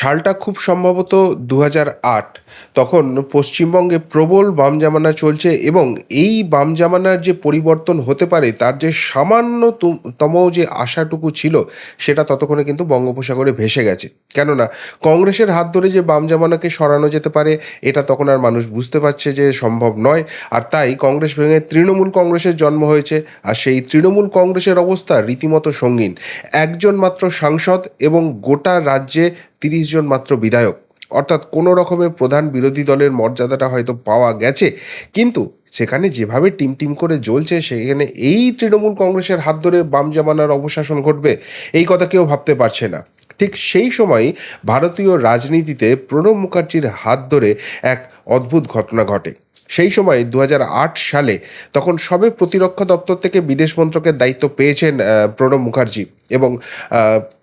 সালটা খুব সম্ভবত দু তখন পশ্চিমবঙ্গে প্রবল বাম জামানা চলছে এবং এই বাম জামানার যে পরিবর্তন হতে পারে, তার যে সামান্যতম যে আশাটুকু ছিল, সেটা ততক্ষণে কিন্তু বঙ্গোপসাগরে ভেসে গেছে। কেননা, কংগ্রেসের হাত ধরে যে বাম জামানাকে সরানো যেতে পারে, এটা তখন আর মানুষ বুঝতে পারছে যে সম্ভব নয়। আর তাই কংগ্রেস ভেঙে তৃণমূল কংগ্রেসের জন্ম হয়েছে, আর সেই তৃণমূল কংগ্রেসের অবস্থা রীতিমতো সঙ্গীন। একজন মাত্র সাংসদ এবং গোটা রাজ্যে তিরিশ জন মাত্র বিধায়ক। অর্থাৎ কোনো রকমের প্রধান বিরোধী দলের মর্যাদাটা হয়তো পাওয়া গেছে। কিন্তু সেখানে যেভাবে টিম টিম করে জ্বলছে, সেখানে এই তৃণমূল কংগ্রেসের হাত ধরে বাম জামানার অবশাসন ঘটবে, এই কথা কেউ ভাবতে পারছে না। ঠিক সেই সময় ভারতীয় রাজনীতিতে প্রণব মুখার্জির হাত ধরে এক অদ্ভুত ঘটনা ঘটে। সেই সময় দু হাজার আট সালে তখন সবে প্রতিরক্ষা দপ্তর থেকে বিদেশ মন্ত্রকের দায়িত্ব পেয়েছেন প্রণব মুখার্জি। এবং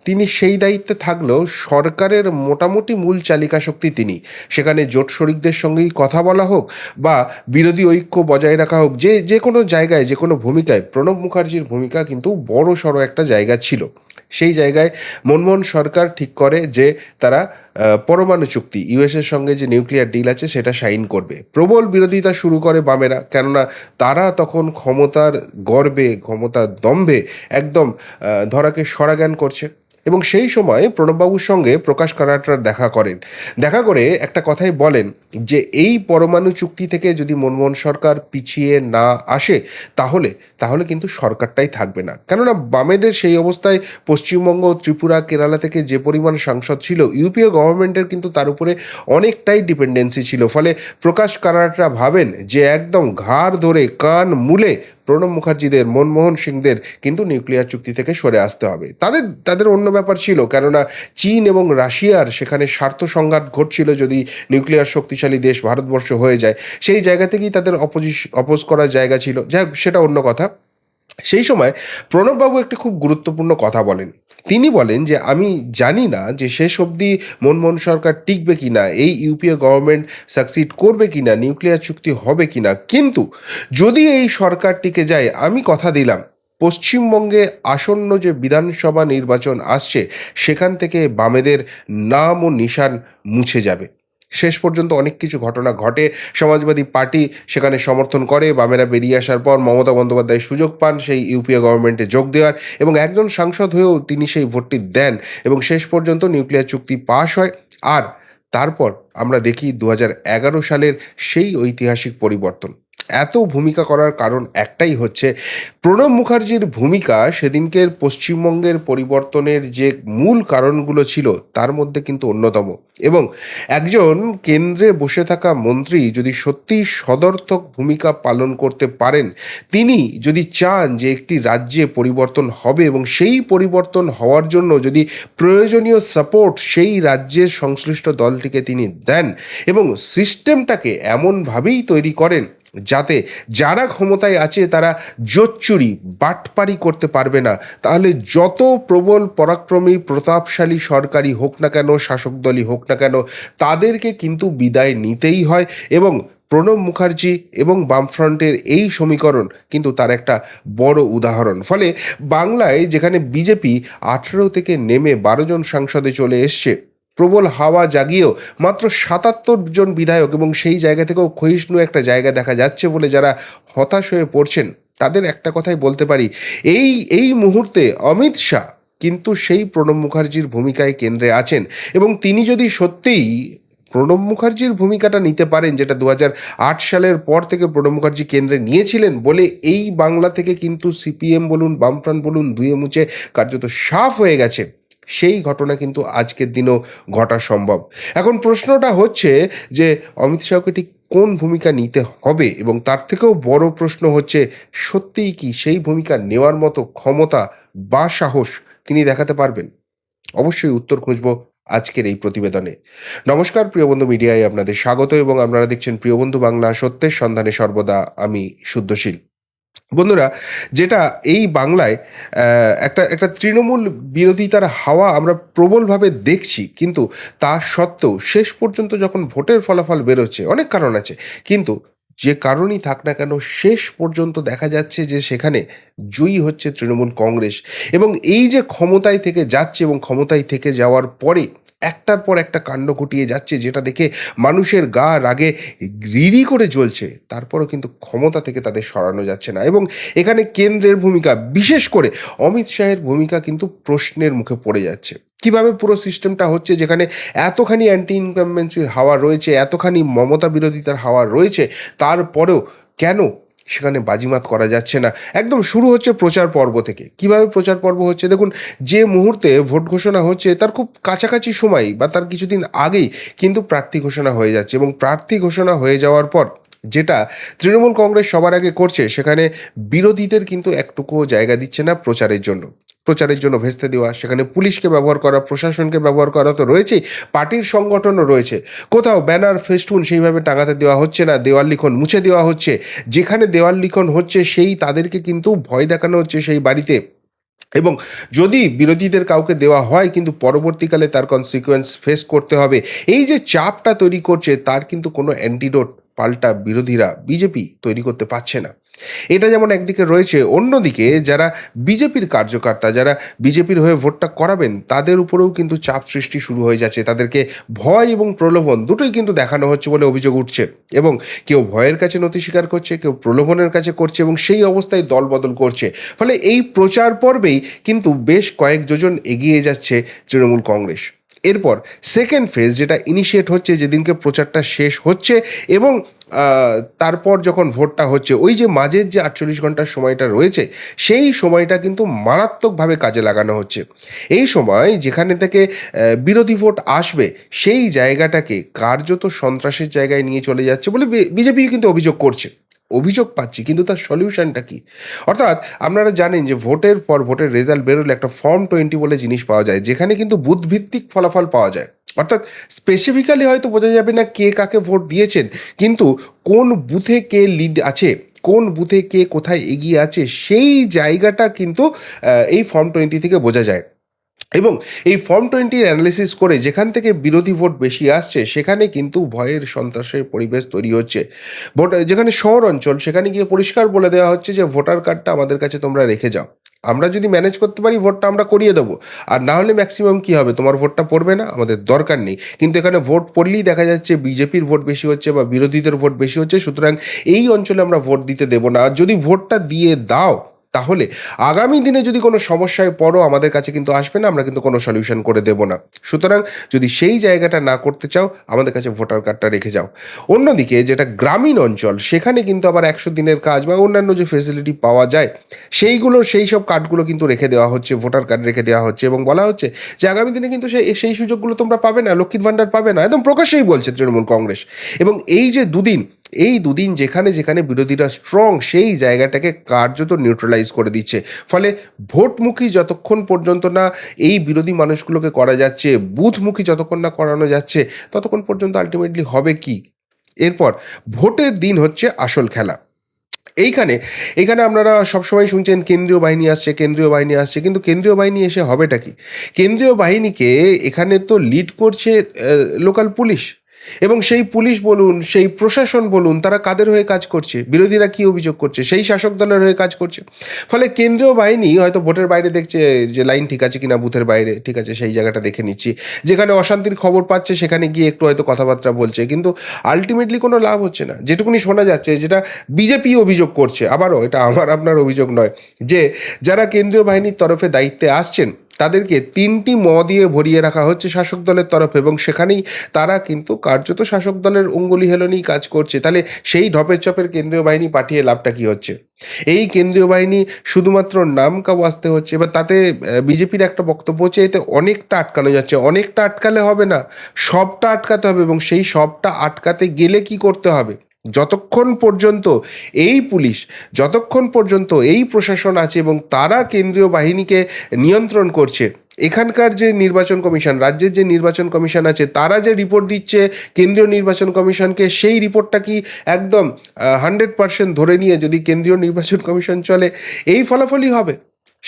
তিনি সেই দায়িত্বে থাকলেও সরকারের মোটামুটি মূল চালিকা শক্তি তিনি। সেখানে জোট শরিকদের সঙ্গেই কথা বলা হোক বা বিরোধী ঐক্য বজায় রাখা হোক যে যে কোনো জায়গায় যে কোনো ভূমিকায় প্রণব মুখার্জির ভূমিকা কিন্তু বড় সড়ো একটা জায়গা ছিল। সেই জায়গায় মনমোহন সরকার ঠিক করে যে তারা পরমাণু চুক্তি ইউএসের সঙ্গে যে নিউক্লিয়ার ডিল আছে সেটা সাইন করবে। প্রবল বিরোধিতা শুরু করে বামেরা কেননা তারা তখন ক্ষমতার গর্বে ক্ষমতার দম্ভে একদম আহ, ধরাকে সরাজ্ঞান করছে। এবং সেই সময় প্রণববাবুর সঙ্গে প্রকাশ কারাটার দেখা করেন। দেখা করে একটা কথাই বলেন যে, এই পরমাণু চুক্তি থেকে যদি মনমোহন সরকার পিছিয়ে না আসে, তাহলে তাহলে কিন্তু সরকারটাই থাকবে না। কেননা, বামেদের সেই অবস্থায় পশ্চিমবঙ্গ, ত্রিপুরা, কেরালা থেকে যে পরিমাণ সাংসদ ছিল ইউপিএ গভর্নমেন্টের কিন্তু তার উপরে অনেকটাই ডিপেন্ডেন্সি ছিল। ফলে প্রকাশ কারাটরা ভাবেন যে, একদম ঘাড় ধরে, কান মুলে প্রণব মুখার্জিদের, মনমোহন সিংদের কিন্তু নিউক্লিয়ার চুক্তি থেকে সরে আসতে হবে। তাদের তাদের অন্য ব্যাপার ছিল, কেননা চীন এবং রাশিয়ার সেখানে স্বার্থ সংঘাত ঘটছিল যদি নিউক্লিয়ার শক্তিশালী দেশ ভারতবর্ষ হয়ে যায়। সেই জায়গা থেকেই তাদের অপোজিশ, অপোজ করার জায়গা ছিল। যাই সেটা অন্য কথা। সেই সময় প্রণববাবু একটি খুব গুরুত্বপূর্ণ কথা বলেন। তিনি বলেন যে, আমি জানি না যে শেষ অবধি মনমোহন সরকার টিকবে কিনা, এই ইউপিএ গভর্নমেন্ট সাকসিড করবে কিনা নিউক্লিয়ার চুক্তি হবে কিনা। কিন্তু যদি এই সরকার টিকে যায়, আমি কথা দিলাম। পশ্চিমবঙ্গে আসন্ন যে বিধানসভা নির্বাচন আসছে, সেখান থেকে বামেদের নাম ও নিশান মুছে যাবে। শেষ পর্যন্ত অনেক কিছু ঘটনা ঘটে। সমাজবাদী পার্টি সেখানে সমর্থন করে, বামেরা বেরিয়ে আসার পর মমতা বন্দ্যোপাধ্যায় সুযোগ পান সেই ইউপিএ গভর্নমেন্টে যোগ দেওয়ার এবং একজন সাংসদ হয়েও তিনি সেই ভোটটি দেন এবং শেষ পর্যন্ত নিউক্লিয়ার চুক্তি পাশ হয়। আর তারপর আমরা দেখি দু সালের সেই ঐতিহাসিক পরিবর্তন। এত ভূমিকা করার কারণ একটাই হচ্ছে, প্রণব মুখার্জির ভূমিকা সেদিনকের পশ্চিমবঙ্গের পরিবর্তনের যে মূল কারণগুলো ছিল, তার মধ্যে কিন্তু অন্যতম। এবং একজন কেন্দ্রে বসে থাকা মন্ত্রী যদি সত্যিই সদর্থক ভূমিকা পালন করতে পারেন, তিনি যদি চান যে একটি রাজ্যে পরিবর্তন হবে এবং সেই পরিবর্তন হওয়ার জন্য যদি প্রয়োজনীয় সাপোর্ট সেই রাজ্যের সংশ্লিষ্ট দলটিকে তিনি দেন এবং সিস্টেমটাকে এমনভাবেই তৈরি করেন যাতে যারা ক্ষমতায় আছে তারা জোচ্চুরি, বাটপারি করতে পারবে না। তাহলে যত প্রবল, পরাক্রমী, প্রতাপশালী সরকারি হোক না কেন, শাসক দলই হোক না কেন, তাদেরকে কিন্তু বিদায় নিতেই হয় এবং প্রণব মুখার্জি এবং বামফ্রন্টের এই সমীকরণ কিন্তু তার একটা বড় উদাহরণ। ফলে বাংলায় যেখানে বিজেপি আঠেরো থেকে নেমে বারো জন সাংসদে চলে এসছে প্রবল হাওয়া জাগিয়েও মাত্র সাতাত্তর জন বিধায়ক এবং সেই জায়গা থেকেও ক্ষয়িষ্ণু একটা জায়গা দেখা যাচ্ছে বলে যারা হতাশ হয়ে পড়ছেন, তাদের একটা কথাই বলতে পারি। এই এই মুহূর্তে অমিত শাহ কিন্তু সেই প্রণব মুখার্জির ভূমিকায় কেন্দ্রে আছেন এবং তিনি যদি সত্যিই প্রণব মুখার্জির ভূমিকাটা নিতে পারেন, যেটা দু সালের পর থেকে প্রণব মুখার্জি কেন্দ্রে নিয়েছিলেন বলে এই বাংলা থেকে কিন্তু সিপিএম বলুন, বামফ্রন্ট বলুন, দুয়ে মুছে কার্যত সাফ হয়ে গেছে। সেই ঘটনা কিন্তু আজকের দিনেও ঘটা সম্ভব। এখন প্রশ্নটা হচ্ছে যে, অমিত শাহকে ঠিক কোন ভূমিকা নিতে হবে? এবং তার থেকেও বড় প্রশ্ন হচ্ছে, সত্যিই কি সেই ভূমিকা নেওয়ার মতো ক্ষমতা বা সাহস তিনি দেখাতে পারবেন? অবশ্যই উত্তর খুঁজব আজকের এই প্রতিবেদনে। নমস্কার, প্রিয় বন্ধু মিডিয়ায় আপনাদের স্বাগত এবং আপনারা দেখছেন প্রিয় বন্ধু বাংলা সত্যের সন্ধানে সর্বদা আমি শুদ্ধশীল। বন্ধুরা, যেটা এই বাংলায় একটা একটা তৃণমূল বিরোধিতার হাওয়া আমরা প্রবলভাবে দেখছি, কিন্তু তা সত্ত্বেও শেষ পর্যন্ত যখন ভোটের ফলাফল বেরোচ্ছে, অনেক কারণ আছে, কিন্তু যে কারণই থাক না কেন, শেষ পর্যন্ত দেখা যাচ্ছে যে সেখানে জয়ী হচ্ছে তৃণমূল কংগ্রেস এবং এই যে ক্ষমতায় থেকে যাচ্ছে এবং ক্ষমতায় থেকে যাওয়ার পরে একটার পর একটা কাণ্ড ঘটিয়ে যাচ্ছে যেটা দেখে মানুষের গা রাগে রিরি করে জ্বলছে। তারপরও কিন্তু ক্ষমতা থেকে তাদের সরানো যাচ্ছে না এবং এখানে কেন্দ্রের ভূমিকা, বিশেষ করে অমিত শাহের ভূমিকা কিন্তু প্রশ্নের মুখে পড়ে যাচ্ছে। কীভাবে পুরো সিস্টেমটা হচ্ছে যেখানে এতখানি অ্যান্টি ইনকামবেন্সির হাওয়া রয়েছে, এতখানি মমতা বিরোধিতার হাওয়া রয়েছে, তারপরেও কেন সেখানে বাজিমাত করা যাচ্ছে না। একদম শুরু হচ্ছে প্রচার পর্ব থেকে। কীভাবে প্রচার পর্ব হচ্ছে? দেখুন, যে মুহূর্তে ভোট ঘোষণা হচ্ছে, তার খুব কাছাকাছি সময় বা তার কিছুদিন আগেই কিন্তু প্রার্থী ঘোষণা হয়ে যাচ্ছে এবং প্রার্থী ঘোষণা হয়ে যাওয়ার পর যেটা তৃণমূল কংগ্রেস সবার আগে করছে, সেখানে বিরোধীদের কিন্তু একটুকুও জায়গা দিচ্ছে না প্রচারের জন্য। প্রচারের জন্য ভেস্তে দেওয়া, সেখানে পুলিশকে ব্যবহার করা, প্রশাসনকে ব্যবহার করা তো রয়েছেই, পার্টির সংগঠনও রয়েছে। কোথাও ব্যানার, ফেস্টুন সেইভাবে টাঙাতে দেওয়া হচ্ছে না, দেওয়াল লিখন মুছে দেওয়া হচ্ছে। যেখানে দেওয়াল লিখন হচ্ছে, সেই তাদেরকে কিন্তু ভয় দেখানো হচ্ছে সেই বাড়িতে। এবং যদি বিরোধীদের কাউকে দেওয়া হয়, কিন্তু পরবর্তীকালে তার কনসিকুয়েন্স ফেস করতে হবে। এই যে চাপটা তৈরি করছে, তার কিন্তু কোনো অ্যান্টিডোট পাল্টা বিরোধীরা, বিজেপি তৈরি করতে পারছে না। এটা যেমন একদিকে রয়েছে, অন্যদিকে যারা বিজেপির কার্যকর্তা, যারা বিজেপির হয়ে ভোটটা করাবেন, তাদের উপরেও কিন্তু চাপ সৃষ্টি শুরু হয়ে যাচ্ছে। তাদেরকে ভয় এবং প্রলোভন দুটোই কিন্তু দেখানো হচ্ছে বলে অভিযোগ উঠছে এবং কেউ ভয়ের কাছে নথি স্বীকার করছে, কেউ প্রলোভনের কাছে করছে এবং সেই অবস্থায় দল বদল করছে। ফলে এই প্রচার পর্বেই কিন্তু বেশ কয়েক যোজন এগিয়ে যাচ্ছে তৃণমূল কংগ্রেস। এরপর সেকেন্ড ফেজ যেটা ইনিশিয়েট হচ্ছে, যেদিনকে প্রচারটা শেষ হচ্ছে এবং তারপর যখন ভোটটা হচ্ছে, ওই যে মাঝের যে আটচল্লিশ ঘণ্টার সময়টা রয়েছে, সেই সময়টা কিন্তু মারাত্মকভাবে কাজে লাগানো হচ্ছে। এই সময় যেখানে থেকে বিরোধী ভোট আসবে, সেই জায়গাটাকে কার্যত সন্ত্রাসের জায়গায় নিয়ে চলে যাচ্ছে বলে বিজেপি কিন্তু অভিযোগ করছে। অভিযোগ পাচ্ছি, কিন্তু তার সলিউশনটা কি? অর্থাৎ আপনারা জানেন যে ভোটের পর ভোটের রেজাল্ট বেরোলে একটা ফর্ম টোয়েন্টি বলে জিনিস পাওয়া যায়, যেখানে কিন্তু বুথভিত্তিক ফলাফল পাওয়া যায়। অর্থাৎ স্পেসিফিক্যালি হয়তো বোঝা যাবে না কে কাকে ভোট দিয়েছেন, কিন্তু কোন বুথে কে লিড আছে, কোন বুথে কে কোথায় এগিয়ে আছে, সেই জায়গাটা কিন্তু এই ফর্ম টোয়েন্টি থেকে বোঝা যায়। এবং এই ফর্ম টোয়েন্টির অ্যানালিসিস করে যেখান থেকে বিরোধী ভোট বেশি আসছে, সেখানে কিন্তু ভয়ের সন্ত্রাসের পরিবেশ তৈরি হচ্ছে। ভোট যেখানে শহর অঞ্চল, সেখানে গিয়ে পরিষ্কার বলে দেওয়া হচ্ছে যে ভোটার কার্ডটা আমাদের কাছে তোমরা রেখে যাও। আমরা যদি ম্যানেজ করতে পারি ভোটটা আমরা করিয়ে দেবো। আর না হলে ম্যাক্সিমাম কি হবে? তোমার ভোটটা পড়বে না, আমাদের দরকার নেই। কিন্তু এখানে ভোট পড়লেই দেখা যাচ্ছে বিজেপির ভোট বেশি হচ্ছে বা বিরোধীদের ভোট বেশি হচ্ছে। সুতরাং এই অঞ্চলে আমরা ভোট দিতে দেবো না। আর যদি ভোটটা দিয়ে দাও তাহলে আগামী দিনে যদি কোনো সমস্যায় পড়ো, আমাদের কাছে কিন্তু আসবে না, আমরা কিন্তু কোনো সলিউশন করে দেব না। সুতরাং যদি সেই জায়গাটা না করতে চাও, আমাদের কাছে ভোটার কার্ডটা রেখে যাও। অন্যদিকে যেটা গ্রামীণ অঞ্চল, সেখানে কিন্তু আবার একশো দিনের কাজ বা অন্যান্য যে ফেসিলিটি পাওয়া যায়, সেইগুলো, সেই সব কার্ডগুলো কিন্তু রেখে দেওয়া হচ্ছে ভোটার কার্ড রেখে দেওয়া হচ্ছে এবং বলা হচ্ছে যে আগামী দিনে কিন্তু সেই সেই সুযোগগুলো তোমরা পাবে না, লক্ষ্মীর ভাণ্ডার পাবে না, একদম প্রকাশ্যেই বলছে তৃণমূল কংগ্রেস। এবং এই যে দুদিন, এই দুদিন যেখানে যেখানে বিরোধীরা স্ট্রং সেই জায়গাটাকে কার্যত নিউট্রালাইজ করে দিচ্ছে। ফলে ভোটমুখী যতক্ষণ পর্যন্ত না এই বিরোধী মানুষগুলোকে করা যাচ্ছে, বুথমুখী যতক্ষণ না করানো যাচ্ছে, ততক্ষণ পর্যন্ত আলটিমেটলি হবে কি? এরপর ভোটের দিন হচ্ছে আসল খেলা। এইখানে এখানে আপনারা সবসময় শুনছেন কেন্দ্রীয় বাহিনী আসছে, কেন্দ্রীয় বাহিনী আসছে, কিন্তু কেন্দ্রীয় বাহিনী এসে হবেটা কি? কেন্দ্রীয় বাহিনীকে এখানে তো লিড করছে লোকাল পুলিশ। এবং সেই পুলিশ বলুন, সেই প্রশাসন বলুন, তারা কাদের হয়ে কাজ করছে? বিরোধীরা কি অভিযোগ করছে? সেই শাসক দলের হয়ে কাজ করছে? ফলে কেন্দ্রীয় বাহিনী হয়তো ভোটের বাইরে দেখছে যে লাইন ঠিক আছে কিনা, বুথের বাইরে ঠিক আছে, সেই জায়গাটা দেখে নিচ্ছি। যেখানে অশান্তির খবর পাচ্ছে, সেখানে গিয়ে একটু হয়তো কথাবার্তা বলছে। কিন্তু আলটিমেটলি কোনো লাভ হচ্ছে না। যেটুকুনি শোনা যাচ্ছে, যেটা বিজেপি অভিযোগ করছে, আবারও এটা আমার, আপনার অভিযোগ নয়, যে যারা কেন্দ্রীয় বাহিনীর তরফে দায়িত্বে আসছেন তাদেরকে তিনটি ম দিয়ে ভরিয়ে রাখা হচ্ছে শাসক দলের তরফে এবং সেখানেই তারা কিন্তু কার্যত শাসক দলের অঙ্গুলি হেলনেই কাজ করছে। তাহলে সেই ঢপের চপের কেন্দ্রীয় বাহিনী পাঠিয়ে লাভটা কি হচ্ছে? এই কেন্দ্রীয় বাহিনী শুধুমাত্র নাম কাউ আসতে হচ্ছে। এবার তাতে বিজেপির একটা বক্তব্য হচ্ছে, এতে অনেকটা আটকানো যাচ্ছে। অনেকটা আটকালে হবে না, সবটা আটকাতে হবে এবং সেই সবটা আটকাতে গেলে কি করতে হবে? যতক্ষণ পর্যন্ত এই পুলিশ, যতক্ষণ পর্যন্ত এই প্রশাসন আছে এবং তারা কেন্দ্রীয় বাহিনীকে নিয়ন্ত্রণ করছে, এখানকার যে নির্বাচন কমিশন, রাজ্যের যে নির্বাচন কমিশন আছে, তারা যে রিপোর্ট দিচ্ছে কেন্দ্রীয় নির্বাচন কমিশনকে, সেই রিপোর্টটা কি একদম হান্ড্রেড পার্সেন্ট ধরে নিয়ে যদি কেন্দ্রীয় নির্বাচন কমিশন চলে, এই ফলাফলই হবে?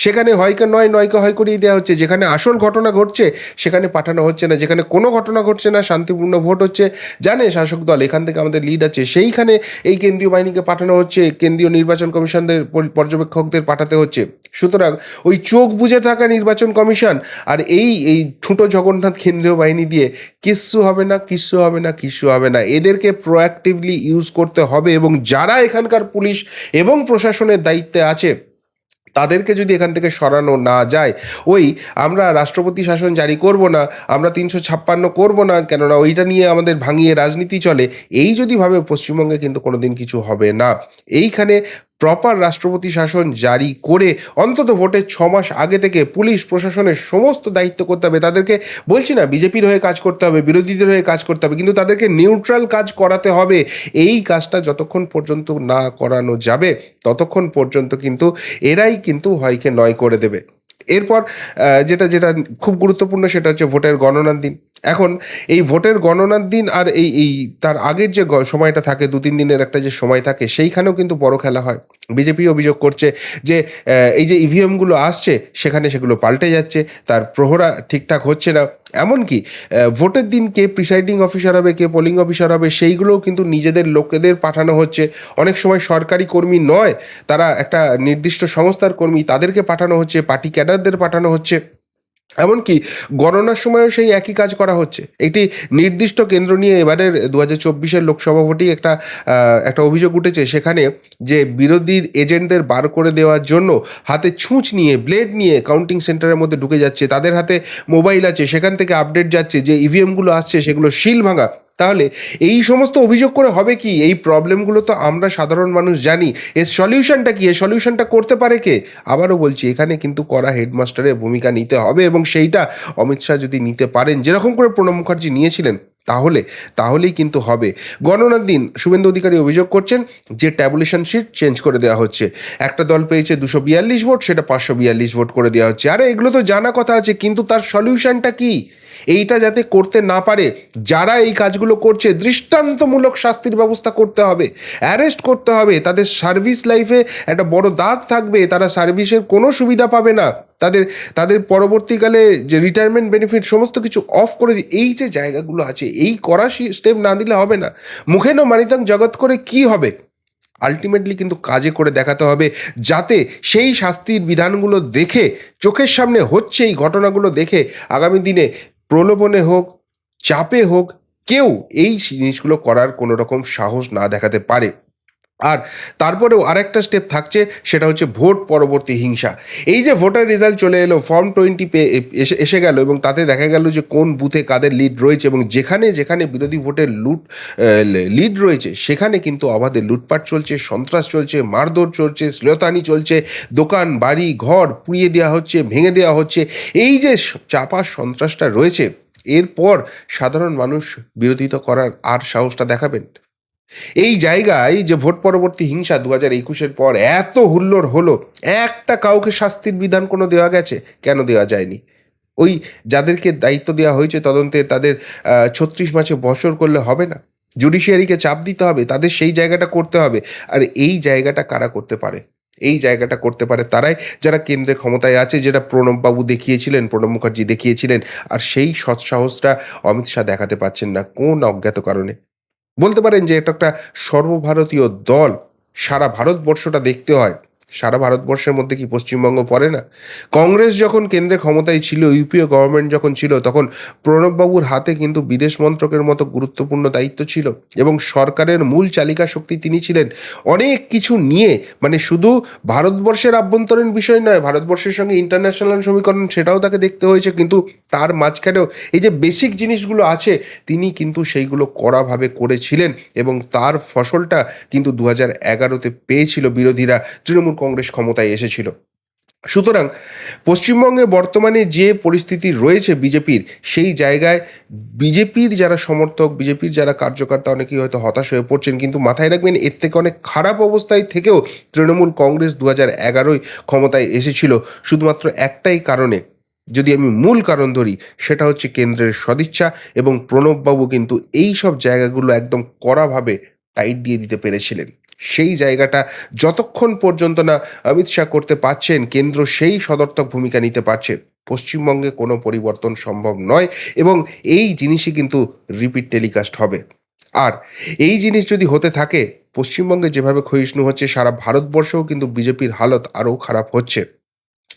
সেখানে হয়কে নয়, নয়কে হয় করিয়ে দেওয়া হচ্ছে। যেখানে আসল ঘটনা ঘটছে, সেখানে পাঠানো হচ্ছে না। যেখানে কোনো ঘটনা ঘটছে না, শান্তিপূর্ণ ভোট হচ্ছে, জানে শাসক দল, এখান থেকে আমাদের লিড আছে। সেইখানে এই কেন্দ্রীয় বাহিনীকে পাঠানো হচ্ছে, কেন্দ্রীয় নির্বাচন কমিশনদের পর্যবেক্ষকদের পাঠাতে হচ্ছে। সুতরাং ওই চোখ বুঝে থাকা নির্বাচন কমিশন আর এই এই ঠুঁটো জগন্নাথ কেন্দ্রীয় বাহিনী দিয়ে কিচ্ছু হবে না, কিচ্ছু হবে না, কিচ্ছু হবে না। এদেরকে প্রোঅ্যাক্টিভলি ইউজ করতে হবে এবং যারা এখানকার পুলিশ এবং প্রশাসনের দায়িত্বে আছে তাদেরকে যদি এখান থেকে সরানো না যায়, ওই আমরা রাষ্ট্রপতি শাসন জারি করব না, আমরা তিনশো ছাপ্পান্ন করব না, কেননা ওইটা নিয়ে আমাদের ভাঙিয়ে রাজনীতি চলে, এই যদি ভাবে পশ্চিমবঙ্গে কিন্তু কোনোদিন কিছু হবে না। এইখানে প্রপার রাষ্ট্রপতি শাসন জারি করে অন্তত ভোটের ছ মাস আগে থেকে পুলিশ প্রশাসনের সমস্ত দায়িত্ব করতে হবে। তাদেরকে বলছি না, বিজেপির হয়ে কাজ করতে হবে, বিরোধীদের হয়ে কাজ করতে হবে, কিন্তু তাদেরকে নিউট্রাল কাজ করাতে হবে। এই কাজটা যতক্ষণ পর্যন্ত না করানো যাবে, ততক্ষণ পর্যন্ত কিন্তু এরাই কিন্তু হয়কে নয় করে দেবে। এরপর যেটা যেটা খুব গুরুত্বপূর্ণ সেটা হচ্ছে ভোটের গণনার দিন। এখন এই ভোটের গণনার দিন আর এই এই তার আগের যে সময়টা থাকে, দু, তিন দিনের একটা যে সময় থাকে, সেইখানেও কিন্তু বড় খেলা হয়। বিজেপি অভিযোগ করছে যে এই যে ইভিএমগুলো আসছে, সেখানে সেগুলো পাল্টে যাচ্ছে, তার প্রহরা ঠিকঠাক হচ্ছে না। এমনকি ভোটের দিন কে প্রিসাইডিং অফিসার হবে, কে পোলিং অফিসার হবে, সেইগুলোও কিন্তু নিজেদের লোকেদের পাঠানো হচ্ছে। অনেক সময় সরকারি কর্মী নয়, তারা একটা নির্দিষ্ট সংস্থার কর্মী তাদেরকে পাঠানো হচ্ছে পার্টি ক্যাডারদের পাঠানো হচ্ছে। এমনকি গণনার সময়ও সেই একই কাজ করা হচ্ছে। একটি নির্দিষ্ট কেন্দ্র নিয়ে এবারের দু হাজার চব্বিশের লোকসভা ভোটেই একটা একটা অভিযোগ উঠেছে সেখানে যে বিরোধী এজেন্টদের বার করে দেওয়ার জন্য হাতে ছুঁচ নিয়ে, ব্লেড নিয়ে কাউন্টিং সেন্টারের মধ্যে ঢুকে যাচ্ছে, তাদের হাতে মোবাইল আছে, সেখান থেকে আপডেট যাচ্ছে, যে ইভিএমগুলো আসছে সেগুলো শিল ভাঙা তাহলে এই সমস্ত অভিযোগ করে হবে কি? এই প্রবলেমগুলো তো আমরা সাধারণ মানুষ জানি। এর সলিউশনটা কি? এর সলিউশনটা করতে পারে কে? আবারও বলছি, এখানে কিন্তু করা হেডমাস্টারের ভূমিকা নিতে হবে এবং সেইটা অমিত শাহ যদি নিতে পারেন, যেরকম করে প্রণব মুখার্জি নিয়েছিলেন, তাহলে, তাহলেই কিন্তু হবে। গণনার দিন শুভেন্দু অধিকারী অভিযোগ করছেন যে ট্যাবুলেশন শিট চেঞ্জ করে দেওয়া হচ্ছে। একটা দল পেয়েছে দুশো বিয়াল্লিশ ভোট, সেটা পাঁচশো বিয়াল্লিশ ভোট করে দেওয়া হচ্ছে। আরে এগুলো তো জানা কথা আছে, কিন্তু তার সলিউশনটা কি? এইটা যাতে করতে না পারে, যারা এই কাজগুলো করছে, দৃষ্টান্তমূলক শাস্তির ব্যবস্থা করতে হবে, অ্যারেস্ট করতে হবে, তাদের সার্ভিস লাইফে একটা বড় দাগ থাকবে, তারা সার্ভিসের কোনো সুবিধা পাবে না। তাদের তাদের পরবর্তীকালে যে রিটায়ারমেন্ট বেনিফিট সমস্ত কিছু অফ করে দিই এই যে জায়গাগুলো আছে, এই করা স্টেপ না দিলে হবে না। মুখে ন মানিতাং জগৎ করে কি হবে? আলটিমেটলি কিন্তু কাজে করে দেখাতে হবে, যাতে সেই শাস্তির বিধানগুলো দেখে, চোখের সামনে হচ্ছে এই ঘটনাগুলো দেখে, আগামী দিনে প্রলোভনে হোক চাপে হোক কেউ এই জিনিসগুলো করার কোনো রকম সাহস না দেখাতে পারে। আর তারপরেও আরেকটা স্টেপ থাকছে, সেটা হচ্ছে ভোট পরবর্তী হিংসা। এই যে ভোটার রেজাল্ট চলে এলো ফর্ম টোয়েন্টি পে, এসে এসে গেল এবং তাতে দেখা গেল যে কোন বুথে কাদের লিড রয়েছে এবং যেখানে যেখানে বিরোধী ভোটের লুট লিড রয়েছে, সেখানে কিন্তু অবাধে লুটপাট চলছে, সন্ত্রাস চলছে, মারধর চলছে, শ্লীলতানি চলছে, দোকান, বাড়ি, ঘর পুড়িয়ে দেওয়া হচ্ছে, ভেঙে দেওয়া হচ্ছে। এই যে চাপা সন্ত্রাসটা রয়েছে, এরপর সাধারণ মানুষ বিরোধিতা করার আর সাহসটা দেখাবেন। এই জায়গায় যে ভোট পরবর্তী হিংসা দু হাজার একুশের পর এত হুল্লোড় হলো, একটা কাউকে শাস্তির বিধান কোনো দেওয়া গেছে? কেন দেওয়া যায়নি? ওই যাদেরকে দায়িত্ব দেওয়া হয়েছে তদন্তে তাদের ছত্রিশ মাসে বছর করলে হবে না? জুডিশিয়ারিকে চাপ দিতে হবে, তাদের সেই জায়গাটা করতে হবে। আর এই জায়গাটা কারা করতে পারে? এই জায়গাটা করতে পারে তারাই যারা কেন্দ্রে ক্ষমতায় আছে, যেটা প্রণববাবু দেখিয়েছিলেন, প্রণব মুখার্জি দেখিয়েছিলেন। আর সেই সৎসাহসটা অমিত শাহ দেখাতে পাচ্ছেন না, কোন অজ্ঞাত কারণে? বলতে পারেন যে এটা একটা সর্বভারতীয় দল সারা ভারতবর্ষটা দেখতে হয়। সারা ভারতবর্ষের মধ্যে কি পশ্চিমবঙ্গ পড়ে না? কংগ্রেস যখন কেন্দ্রে ক্ষমতায় ছিল ইউপিএ গভর্নমেন্ট যখন ছিল, তখন প্রণববাবুর হাতে কিন্তু বিদেশ মন্ত্রকের মতো গুরুত্বপূর্ণ দায়িত্ব ছিল এবং সরকারের মূল চালিকা শক্তি তিনি ছিলেন। অনেক কিছু নিয়ে মানে শুধু ভারতবর্ষের আভ্যন্তরীণ বিষয় নয়, ভারতবর্ষের সঙ্গে ইন্টারন্যাশনাল সমীকরণ সেটাও তাকে দেখতে হয়েছে, কিন্তু তার মাঝখানেও এই যে বেসিক জিনিসগুলো আছে, তিনি কিন্তু সেইগুলো কড়াভাবে করেছিলেন এবং তার ফসলটা কিন্তু দু হাজার এগারোতে পেয়েছিল বিরোধীরা। তৃণমূল কংগ্রেস ক্ষমতায় এসেছিল। সুতরাং পশ্চিমবঙ্গে বর্তমানে যে পরিস্থিতি রয়েছে বিজেপির, সেই জায়গায় বিজেপির যারা সমর্থক, বিজেপির যারা কার্যকর্তা অনেকেই হয়তো হতাশ হয়ে পড়ছেন, কিন্তু মাথায় রাখবেন এর থেকে অনেক খারাপ অবস্থায় থেকেও তৃণমূল কংগ্রেস দু হাজার এগারোয় ক্ষমতায় এসেছিল। শুধুমাত্র একটাই কারণে, যদি আমি মূল কারণ ধরি, সেটা হচ্ছে কেন্দ্রের সদিচ্ছা এবং প্রণববাবু কিন্তু এই সব জায়গাগুলো একদম কড়াভাবে টাইট দিয়ে দিতে পেরেছিলেন। সেই জায়গাটা যতক্ষণ পর্যন্ত না অমিত শাহ করতে পারছেন, কেন্দ্র সেই সদর্থক ভূমিকা নিতে পারছে। পশ্চিমবঙ্গে কোনো পরিবর্তন সম্ভব নয় এবং এই জিনিসই কিন্তু রিপিট টেলিকাস্ট হবে। আর এই জিনিস যদি হতে থাকে, পশ্চিমবঙ্গে যেভাবে ক্ষয়িষ্ণু হচ্ছে, সারা ভারতবর্ষেও কিন্তু বিজেপির হালত আরও খারাপ হচ্ছে।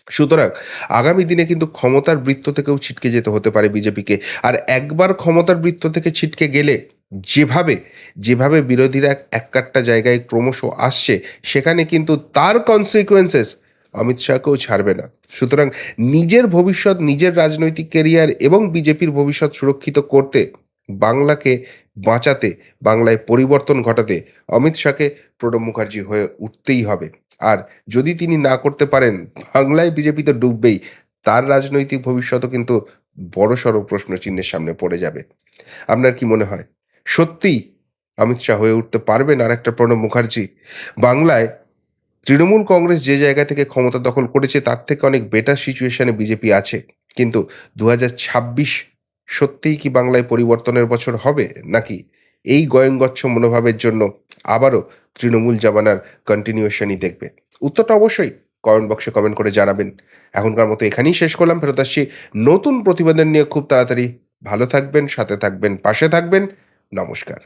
সুতরাং আগামী দিনে কিন্তু ক্ষমতার বৃত্ত থেকেও ছিটকে যেতে হতে পারে বিজেপিকে। আর একবার ক্ষমতার বৃত্ত থেকে ছিটকে গেলে যেভাবে যেভাবে বিরোধীরা এক একটা জায়গায় ক্রমশ আসছে, সেখানে কিন্তু তার কনসিকুয়েন্সেস অমিত শাহকেও ছাড়বে না। সুতরাং নিজের ভবিষ্যৎ, নিজের রাজনৈতিক কেরিয়ার এবং বিজেপির ভবিষ্যৎ সুরক্ষিত করতে, বাংলাকে বাঁচাতে, বাংলায় পরিবর্তন ঘটাতে অমিত শাহকে প্রণব মুখার্জি হয়ে উঠতেই হবে। আর যদি তিনি না করতে পারেন, বাংলায় বিজেপি তো ডুববেই, তার রাজনৈতিক ভবিষ্যৎও কিন্তু বড়সড় প্রশ্ন চিহ্নের সামনে পড়ে যাবে। আপনার কি মনে হয়? সত্যিই অমিত শাহ হয়ে উঠতে পারবেন আর একটা প্রণব মুখার্জি। বাংলায় তৃণমূল কংগ্রেস যে জায়গা থেকে ক্ষমতা দখল করেছে, তার থেকে অনেক বেটার সিচুয়েশনে বিজেপি আছে। কিন্তু দু ছাব্বিশ সত্যিই কি বাংলায় পরিবর্তনের বছর হবে? নাকি এই গয়ঙ্গচ্ছ মনোভাবের জন্য আবারও তৃণমূল জামানার কন্টিনিউশনই দেখবে? উত্তরটা অবশ্যই কমেন্ট বক্সে কমেন্ট করে জানাবেন। এখনকার মতো এখানেই শেষ করলাম। ফেরত আসছি নতুন প্রতিবেদন নিয়ে। খুব তাড়াতাড়ি ভালো থাকবেন, সাথে থাকবেন, পাশে থাকবেন। নমস্কার।